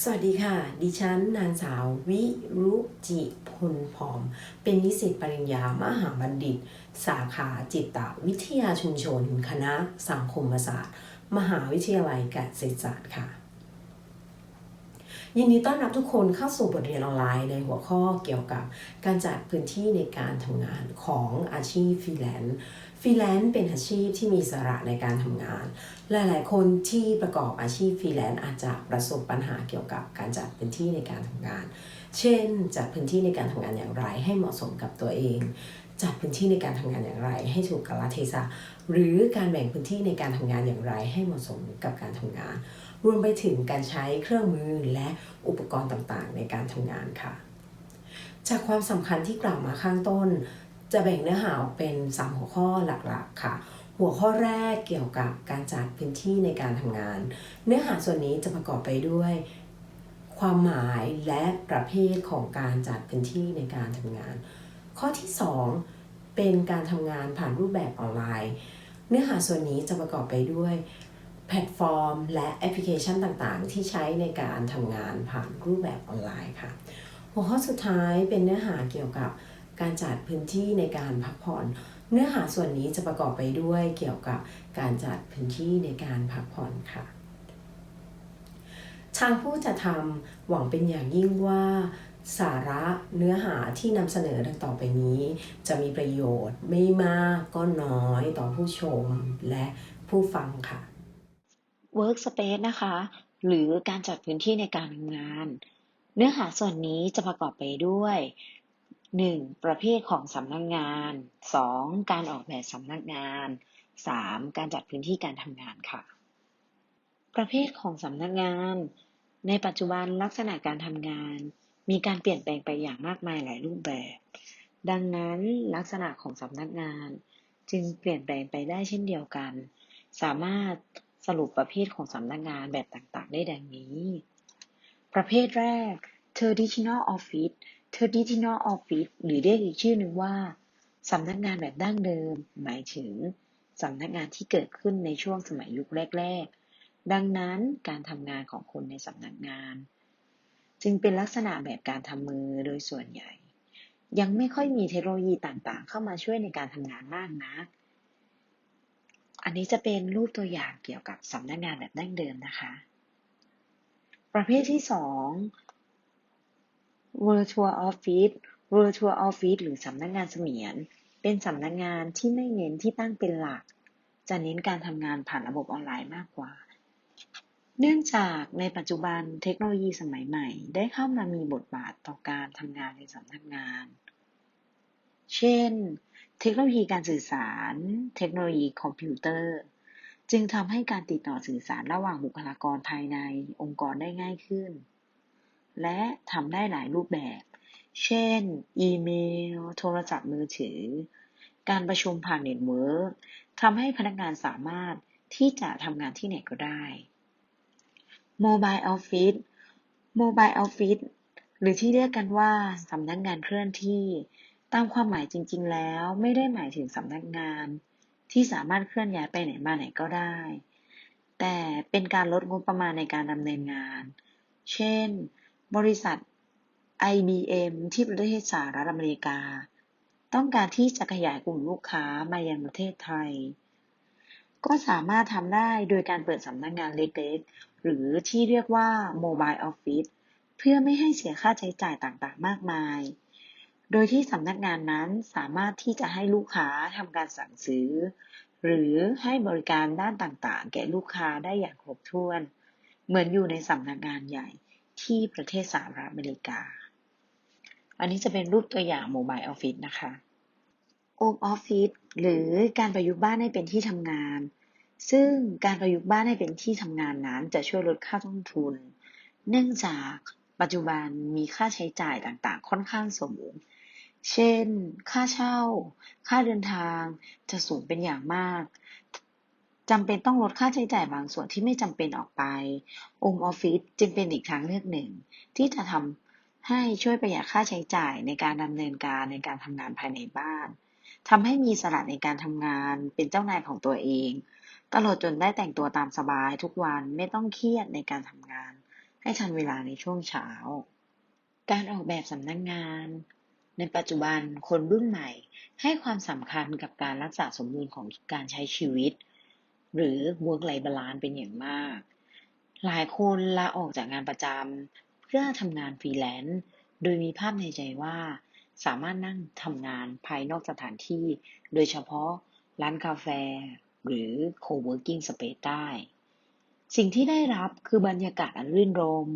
สวัสดีค่ะ ดิฉันนางสาววิรุจิพลพรอม เป็นนิสิตปริญญามหาบัณฑิต สาขาจิตวิทยาชุมชน คณะสังคมศาสตร์ มหาวิทยาลัยเกษตรศาสตร์ค่ะ ยินดีต้อนรับทุกคนเข้าสู่บทเรียนออนไลน์ในหัวข้อเกี่ยวกับการจัดพื้นที่ในการทำงานของอาชีพฟรีแลนซ์ฟรีแลนซ์เป็นอาชีพที่มีสาระในการทำงาน หลาย ๆ คนที่ประกอบอาชีพฟรีแลนซ์อาจจะประสบปัญหาเกี่ยวกับการจัดพื้นที่ในการทำงาน เช่น จัดพื้นที่ในการทำงานอย่างไรให้เหมาะสมกับตัวเอง จัดพื้นที่ในการทำงานอย่างไร ให้ถูกกาลเทศะหรือการแบ่งพื้นที่ในการทำงานอย่างไรให้เหมาะสมกับการทำงาน รวมไปถึงการใช้เครื่องมือและอุปกรณ์ต่างๆ ในการทำงานค่ะ จากความสำคัญที่กล่าวมาข้างต้น จะแบ่งเนื้อหาออกเป็น 3 หัวข้อหลักๆ ค่ะ หัวข้อแรกเกี่ยวกับการจัดพื้นที่ในการทำงาน เนื้อหาส่วนนี้จะประกอบไปด้วยความหมายและประเภทของการจัดพื้นที่ในการทำงาน ข้อที่ 2 เป็นการทำงานผ่านรูปแบบออนไลน์ เนื้อหาส่วนนี้จะประกอบไปด้วย แพลตฟอร์ม และแอปพลิเคชันต่างๆ ที่ใช้ในการทำงานผ่านรูปแบบออนไลน์ค่ะ หัวข้อสุดท้ายเป็นเนื้อหาเกี่ยวกับการจัดพื้นที่ในการพักผ่อน เนื้อหาส่วนนี้จะประกอบไปด้วยเกี่ยวกับการจัดพื้นที่ในการพักผ่อนค่ะ ทางผู้จัดทำหวังเป็นอย่างยิ่งว่าสาระเนื้อหาที่นำเสนอดังต่อไปนี้ จะมีประโยชน์ไม่มากก็น้อยต่อผู้ชมและผู้ฟังค่ะ Workspace นะคะ หรือการจัดพื้นที่ในการทำงาน เนื้อหาส่วนนี้จะประกอบไปด้วย 1. ประเภทของสำนักงาน 2. การออกแบบสำนักงาน 3. การจัดพื้นที่การทำงานค่ะ ประเภทของสำนักงาน ในปัจจุบันลักษณะการทำงาน มีการเปลี่ยนแปลงไปอย่างมากมายหลายรูปแบบ ดังนั้นลักษณะของสำนักงาน จึงเปลี่ยนแปลงไปได้เช่นเดียวกัน สามารถ สรุปประเภทของสำนักงานแบบต่างๆ ได้ดังนี้ ประเภทแรก traditional office traditional office หรือเรียกอีกชื่อหนึ่งว่าสำนักงานแบบดั้งเดิม หมายถึงสำนักงานที่เกิดขึ้นในช่วงสมัยยุคแรก ๆ ดังนั้นการทำงานของคนในสำนักงาน จึงเป็นลักษณะแบบการทำมือโดยส่วนใหญ่ ยังไม่ค่อยมีเทคโนโลยีต่างๆ เข้ามาช่วยในการทำงานมากนัก อันนี้จะเป็นรูปตัวอย่างเกี่ยวกับสำนักงานแบบดั้งเดิมนะคะ ประเภทที่ 2 virtual office virtual office หรือสำนักงานเสมียน เป็นสำนักงานที่ไม่เน้นที่ตั้งเป็นหลัก จะเน้นการทำงานผ่านระบบออนไลน์มากกว่า เนื่องจากในปัจจุบันเทคโนโลยีสมัยใหม่ ได้เข้ามามีบทบาทต่อการทำงานในสำนักงาน เช่น เทคโนโลยีการสื่อสาร เทคโนโลยีคอมพิวเตอร์ จึงทำให้การติดต่อสื่อสารระหว่างบุคลากรภายในองค์กรได้ง่ายขึ้น และทำได้หลายรูปแบบ เช่น อีเมล โทรศัพท์มือถือ การประชุมผ่านเน็ตเวิร์กทำให้พนักงานสามารถที่จะทำงานที่ไหนก็ได้ Mobile Office Mobile Office หรือที่เรียกกันว่าสำนักงานเคลื่อนที่ ตามความหมายจริง ๆ แล้วไม่ได้หมายถึงสำนักงาน ที่สามารถเคลื่อนย้ายไปไหนมาไหนก็ได้ แต่เป็นการลดงบประมาณในการดำเนินงาน เช่น บริษัท IBM ที่ประเทศสหรัฐอเมริกา ต้องการที่จะขยายกลุ่มลูกค้ามายังประเทศไทย ก็สามารถทำได้โดยการเปิดสำนักงานเล็กๆ หรือที่เรียกว่า Mobile Office เพื่อไม่ให้เสียค่าใช้จ่ายต่างๆ มากมาย โดยที่สำนักงานนั้นสามารถที่จะให้ลูกค้าทำการสั่งซื้อ หรือให้บริการด้านต่างๆ แก่ลูกค้าได้อย่างครบถ้วน เหมือนอยู่ในสำนักงานใหญ่ที่ประเทศสหรัฐอเมริกา อันนี้จะเป็นรูปตัวอย่าง Mobile Office นะคะ Home Office หรือการประยุกต์บ้านให้เป็นที่ทำงาน ซึ่งการประยุกต์บ้านให้เป็นที่ทำงานนั้นจะช่วยลดค่าต้นทุน เนื่องจากปัจจุบันมีค่าใช้จ่ายต่างๆ ค่อนข้างสูง เช่น ค่าเช่า ค่าเดินทาง จะสูงเป็นอย่างมากจำเป็นต้องลดค่าใช้จ่ายบางส่วนที่ไม่จำเป็นออกไป Home Office จึงเป็นอีกทางเลือกหนึ่ง ที่จะทำให้ช่วยประหยัดค่าใช้จ่ายในการดำเนินการในการทำงานภายในบ้านทำให้มีสระในการทำงานเป็นเจ้านายของตัวเอง ตลอดจนได้แต่งตัวตามสบายทุกวันไม่ต้องเครียดในการทำงาน ให้ทันเวลาในช่วงเช้า การออกแบบสำนักงงาน ในปัจจุบันคนรุ่นใหม่ให้ความสำคัญกับการรักษาสมดุลของการใช้ชีวิต หรือ work life balance เป็นอย่างมาก หลายคนลาออกจากงานประจำเพื่อทำงานฟรีแลนซ์โดยมีภาพในใจว่า สามารถนั่งทำงานภายนอกสถานที่ โดยเฉพาะร้านกาแฟ หรือ co-working space ได้ สิ่งที่ได้รับคือบรรยากาศอันรื่นรม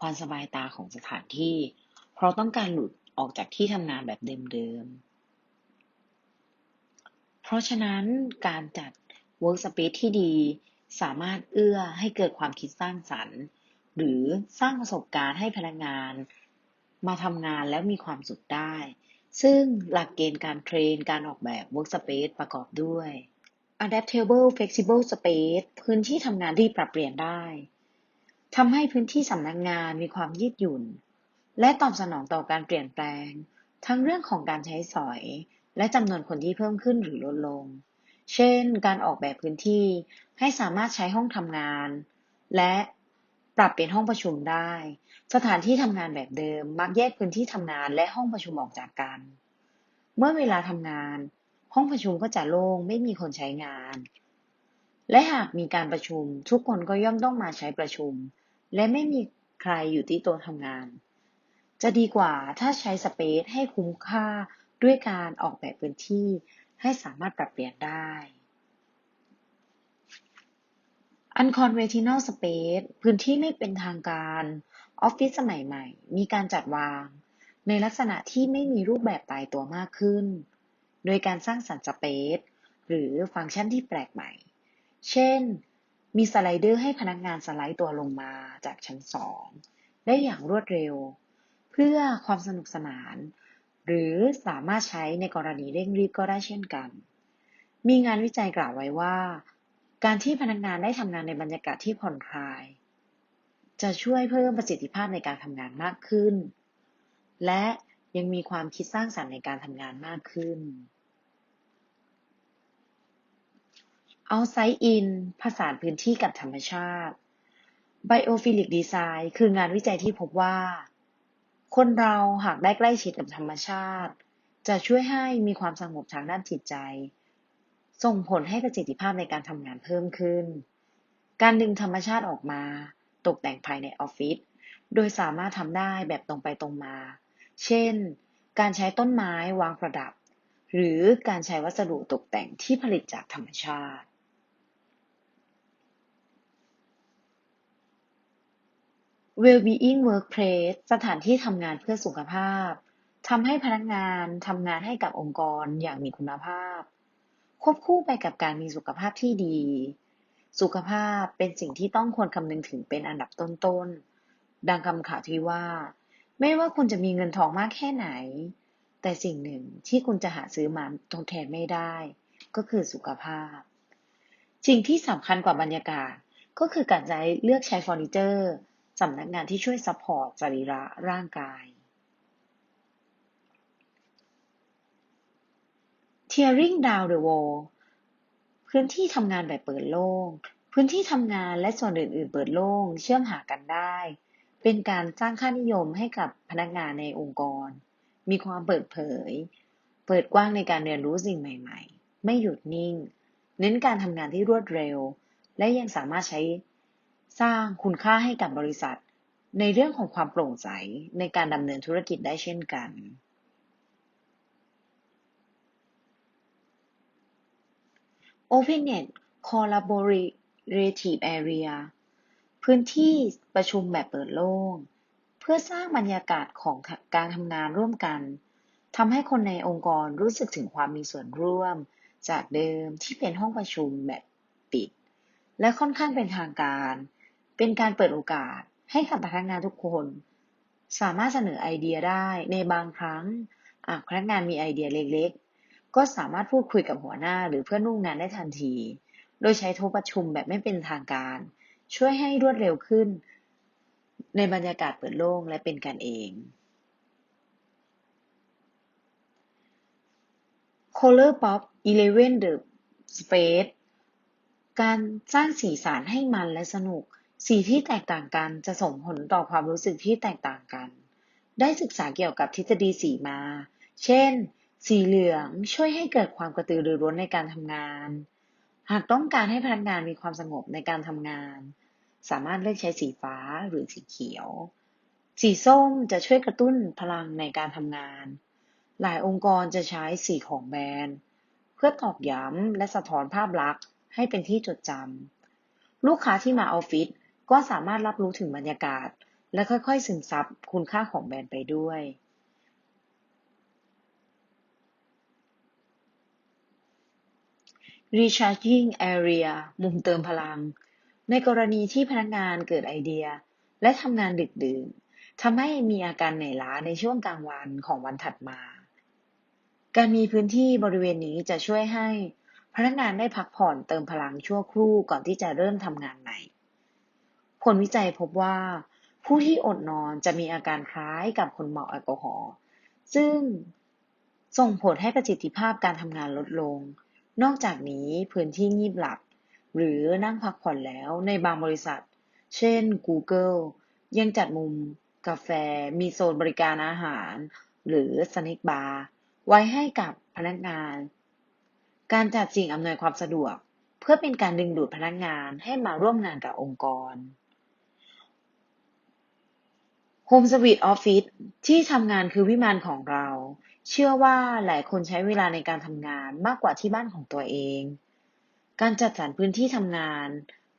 ความสบายตาของสถานที่ เพราะต้องการหลุด ออกจากที่ทำงานแบบเดิมๆ เพราะฉะนั้นการจัด workspace ที่ดีสามารถเอื้อให้เกิดความคิดสร้างสรรค์ หรือสร้างประสบการณ์ให้พนักงาน มาทำงานแล้วมีความสุขได้ ซึ่งหลักเกณฑ์การเทรนการออกแบบ workspace ประกอบด้วย adaptable flexible space พื้นที่ทำงานที่ปรับเปลี่ยนได้ทำให้พื้นที่สำนักงงานมีความยืดหยุ่น และตอบสนองต่อการเปลี่ยนแปลง ทั้งเรื่องของการใช้สอย และจำนวนคนที่เพิ่มขึ้นหรือลดลง เช่น การออกแบบพื้นที่ให้สามารถใช้ห้องทำงาน และปรับเป็นห้องประชุมได้ สถานที่ทำงานแบบเดิม มักแยกพื้นที่ทำงานและห้องประชุมออกจากกัน เมื่อเวลาทำงาน ห้องประชุมก็จะโล่งไม่มีคนใช้งาน และหากมีการประชุม ทุกคนก็ย่อมต้องมาใช้ประชุม และไม่มีใครอยู่ที่โต๊ะทำงาน จะดีกว่าถ้าใช้สเปซให้คุ้มค่าด้วยการออกแบบพื้นที่ให้สามารถปรับเปลี่ยนได้ Unconventional Space พื้นที่ไม่เป็นทางการออฟฟิศสมัยใหม่ มีการจัดวาง ในลักษณะที่ไม่มีรูปแบบตายตัวมากขึ้น โดยการสร้างสรรค์สเปซหรือฟังก์ชันที่แปลกใหม่ เช่น มีสไลเดอร์ให้พนักงานสไลด์ตัวลงมาจากชั้นสองได้อย่างรวดเร็ว เพื่อความสนุกสนาน หรือสามารถใช้ในกรณีเร่งรีบก็ได้เช่นกัน มีงานวิจัยกล่าวไว้ว่า การที่พนักงานได้ทำงานในบรรยากาศที่ผ่อนคลาย จะช่วยเพิ่มประสิทธิภาพในการทำงานมากขึ้น และยังมีความคิดสร้างสรรค์ในการทำงานมากขึ้น Outside In ผสานพื้นที่กับธรรมชาติ Biophilic Design คืองานวิจัยที่พบว่า คนเราหากได้ใกล้ชิดกับธรรมชาติ จะช่วยให้มีความสงบทางด้านจิตใจ ส่งผลให้ประสิทธิภาพในการทำงานเพิ่มขึ้น การดึงธรรมชาติออกมา ตกแต่งภายในออฟฟิศโดยสามารถทำได้แบบตรงไปตรงมา เช่น การใช้ต้นไม้วางประดับ หรือการใช้วัสดุตกแต่งที่ผลิตจากธรรมชาติ Well-being Workplace สถานที่ทำงานเพื่อสุขภาพทำให้พนักงานทำงานให้กับองค์กรอย่างมีคุณภาพ ควบคู่ไปกับการมีสุขภาพที่ดี สุขภาพเป็นสิ่งที่ต้องควรคำนึงถึงเป็นอันดับต้นๆ ดังคำข่าวที่ว่า ไม่ว่าคุณจะมีเงินทองมากแค่ไหน แต่สิ่งหนึ่งที่คุณจะหาซื้อมาทดแทนไม่ได้ ก็คือสุขภาพ สิ่งที่สำคัญกว่าบรรยากาศ ก็คือการใช้เลือกใช้เฟอร์นิเจอร์ สำนักงานที่ช่วยซัพพอร์ตสรีระร่างกาย Tearing down the wall พื้นที่ทำงานแบบเปิดโล่ง พื้นที่ทำงานและส่วนอื่น ๆ เปิดโล่ง เชื่อมหากันได้ เป็นการสร้างค่านิยมให้กับพนักงานในองค์กร มีความเปิดเผย เปิดกว้างในการเรียนรู้สิ่งใหม่ ๆ ไม่หยุดนิ่ง เน้นการทำงานที่รวดเร็ว และยังสามารถใช้ สร้างคุณค่าให้กับบริษัท ในเรื่องของความโปร่งใสในการดำเนินธุรกิจได้เช่นกัน OpenNet Collaborative Area พื้นที่ประชุมแบบเปิดโล่ง เพื่อสร้างบรรยากาศของการทำงานร่วมกันทำให้คนในองค์กรรู้สึกถึงความมีส่วนร่วม จากเดิมที่เป็นห้องประชุมแบบปิด และค่อนข้างเป็นทางการ เป็นการเปิดโอกาสให้กับพนักงานทุกคน สามารถเสนอไอเดียได้ในบางครั้งหาพนักงานมีไอเดียเล็กๆ ก็สามารถพูดคุยกับหัวหน้าหรือเพื่อนร่วมงานได้ทันที โดยใช้โต๊ะประชุมแบบไม่เป็นทางการ ช่วยให้รวดเร็วขึ้น ในบรรยากาศเปิดโล่งและเป็นกันเอง Color Pop 11 The Space การสร้างสีสันให้มันและสนุก สีที่แตกต่างกันจะส่งผลต่อความรู้สึกที่แตกต่างกัน ได้ศึกษาเกี่ยวกับทฤษฎีสีมา เช่น สีเหลืองช่วยให้เกิดความกระตือรือร้นในการทำงาน หากต้องการให้พนักงานมีความสงบในการทำงาน สามารถเลือกใช้สีฟ้าหรือสีเขียว สีส้มจะช่วยกระตุ้นพลังในการทำงาน หลายองค์กรจะใช้สีของแบรนด์ เพื่อตอกย้ำและสะท้อนภาพลักษณ์ให้เป็นที่จดจำลูกค้าที่มาออฟฟิศ ก็สามารถรับรู้ถึงบรรยากาศ และค่อยๆ ซึมซับคุณค่าของแบรนด์ไปด้วย Recharging Area มุมเติมพลัง ในกรณีที่พนักงานเกิดไอเดีย และทำงานดึกดื่นทำให้มีอาการเหนื่อยล้าในช่วงกลางวันของวันถัดมา การมีพื้นที่บริเวณนี้จะช่วยให้พนักงานได้พักผ่อนเติมพลังชั่วครู่ก่อนที่จะเริ่มทำงานใหม่ ผลวิจัยพบว่า ผู้ที่อดนอนจะมีอาการคล้ายกับคนเมาแอลกอฮอล์ซึ่งส่งผลให้ประสิทธิภาพการทำงานลดลง นอกจากนี้พื้นที่งีบหลับ หรือนั่งพักผ่อนแล้วในบางบริษัท เช่น Google ยังจัดมุมกาแฟ มีโซนบริการอาหาร หรือสแน็คบาร์ไว้ให้กับพนักงาน การจัดสิ่งอำนวยความสะดวก เพื่อเป็นการดึงดูดพนักงานให้มาร่วมงานกับองค์กร Home Sweet Office ที่ทำงานคือวิมานของเรา เชื่อว่าหลายคนใช้เวลาในการทำงานมากกว่าที่บ้านของตัวเอง การจัดสรรพื้นที่ทำงาน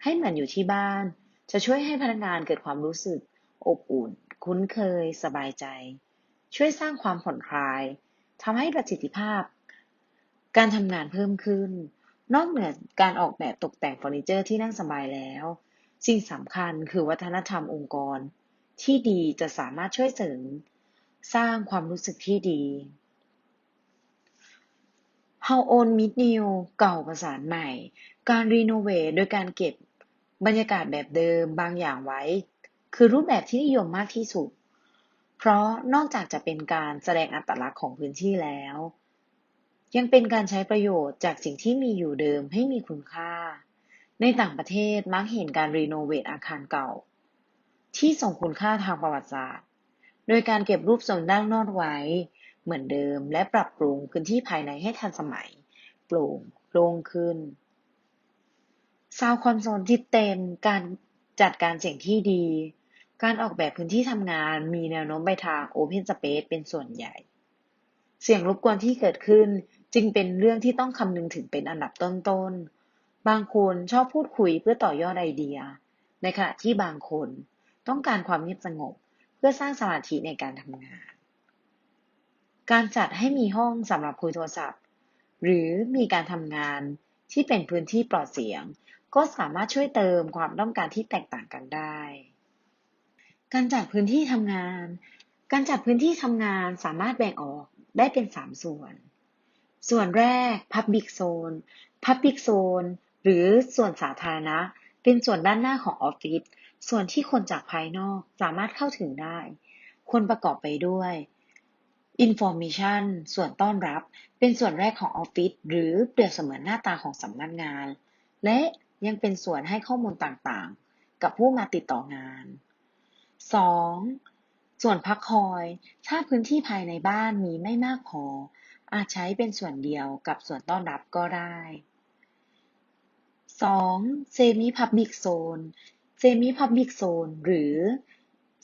ให้เหมือนอยู่ที่บ้าน จะช่วยให้พนักงานเกิดความรู้สึก อบอุ่น คุ้นเคย สบายใจ ช่วยสร้างความผ่อนคลายทำให้ประสิทธิภาพ การทำงานเพิ่มขึ้น นอกเหนือการออกแบบตกแต่งเฟอร์นิเจอร์ที่นั่งสบายแล้ว สิ่งสำคัญคือวัฒนธรรมองค์กร ที่ดีจะสามารถช่วยเสริม สร้างความรู้สึกที่ดี How Old Meet New เก่าประสานใหม่ การรีโนเวทโดยการเก็บบรรยากาศแบบเดิมบางอย่างไว้ คือรูปแบบที่นิยมมากที่สุด เพราะนอกจากจะเป็นการแสดงอัตลักษณ์ของพื้นที่แล้ว ยังเป็นการใช้ประโยชน์จากสิ่งที่มีอยู่เดิมให้มีคุณค่า ในต่างประเทศมักเห็นการรีโนเวทอาคารเก่า ที่ส่งคุณค่าทางประวัติศาสตร์ โดยการเก็บรูปทรงด้านนอกไว้ เหมือนเดิมและปรับปรุงพื้นที่ภายในให้ทันสมัย โปร่งโล่งขึ้นซาวคอนโซลที่เต็มการจัดการเสียงที่ดี การออกแบบพื้นที่ทำงานมีแนวโน้มไปทาง Open Space เป็นส่วนใหญ่ เสียงรบกวนที่เกิดขึ้นจึงเป็นเรื่องที่ต้องคำนึงถึงเป็นอันดับต้นๆ บางคนชอบพูดคุยเพื่อต่อยอดไอเดีย ในขณะที่บางคน ต้องการความเงียบสงบ เพื่อสร้างสมาธิในการทำงาน การจัดให้มีห้องสำหรับคุยโทรศัพท์ หรือมีการทำงานที่เป็นพื้นที่ปลอดเสียง ก็สามารถช่วยเติมความต้องการที่แตกต่างกันได้ การจัดพื้นที่ทำงาน การจัดพื้นที่ทำงานสามารถแบ่งออกได้เป็น 3 ส่วน ส่วนแรก Public Zone Public Zone หรือส่วนสาธารณะ เป็นส่วนด้านหน้าของออฟฟิศ ส่วนที่คนจากภายนอกสามารถเข้าถึงได้คนประกอบไปด้วย Information ส่วนต้อนรับเป็นส่วนแรกของออฟฟิศหรือเปรียบเสมือนหน้าตาของสำนักงาน และยังเป็นส่วนให้ข้อมูลต่างๆ กับผู้มาติดต่องาน 2. ส่วนพักคอย ถ้าพื้นที่ภายในบ้านมีไม่มากพอ อาจใช้เป็นส่วนเดียวกับส่วนต้อนรับก็ได้ 2. Semi Public Zone Semi Public Zone หรือ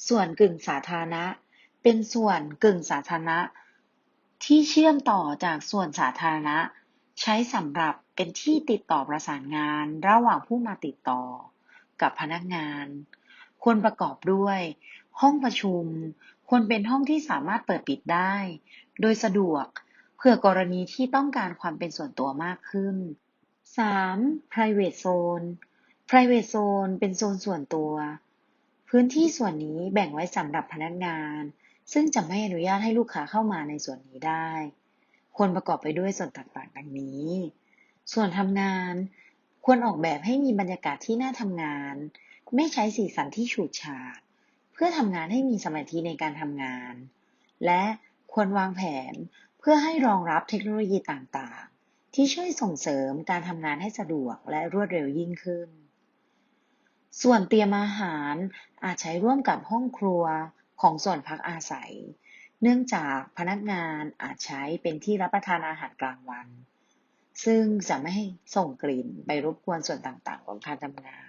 ส่วนกึ่งสาธารณะ เป็นส่วนกึ่งสาธารณะ ที่เชื่อมต่อจากส่วนสาธารณะ ใช้สำหรับเป็นที่ติดต่อประสานงานระหว่างผู้มาติดต่อกับพนักงาน ควรประกอบด้วย ห้องประชุม ควรเป็นห้องที่สามารถเปิดปิดได้ โดยสะดวกเพื่อกรณีที่ต้องการความเป็นส่วนตัวมากขึ้น 3. private zone private zone เป็นโซนส่วนตัว พื้นที่ส่วนนี้แบ่งไว้สำหรับพนักงาน ซึ่งจะไม่อนุญาตให้ลูกค้าเข้ามาในส่วนนี้ได้ ควรประกอบไปด้วยส่วนต่างๆ ดังนี้ ส่วนทำงานควรออกแบบให้มีบรรยากาศที่น่าทำงาน ไม่ใช้สีสันที่ฉูดฉาด เพื่อทำงานให้มีสมาธิในการทำงาน และควรวางแผนเพื่อให้รองรับเทคโนโลยีต่างๆ ที่ช่วยส่งเสริมการทำงานให้สะดวกและรวดเร็วยิ่งขึ้น ส่วนเตรียมอาหารอาจใช้ร่วมกับห้องครัวของส่วนพักอาศัย เนื่องจากพนักงานอาจใช้เป็นที่รับประทานอาหารกลางวัน ซึ่งจะไม่ให้ส่งกลิ่นไปรบกวนส่วนต่างๆ ของการทำงาน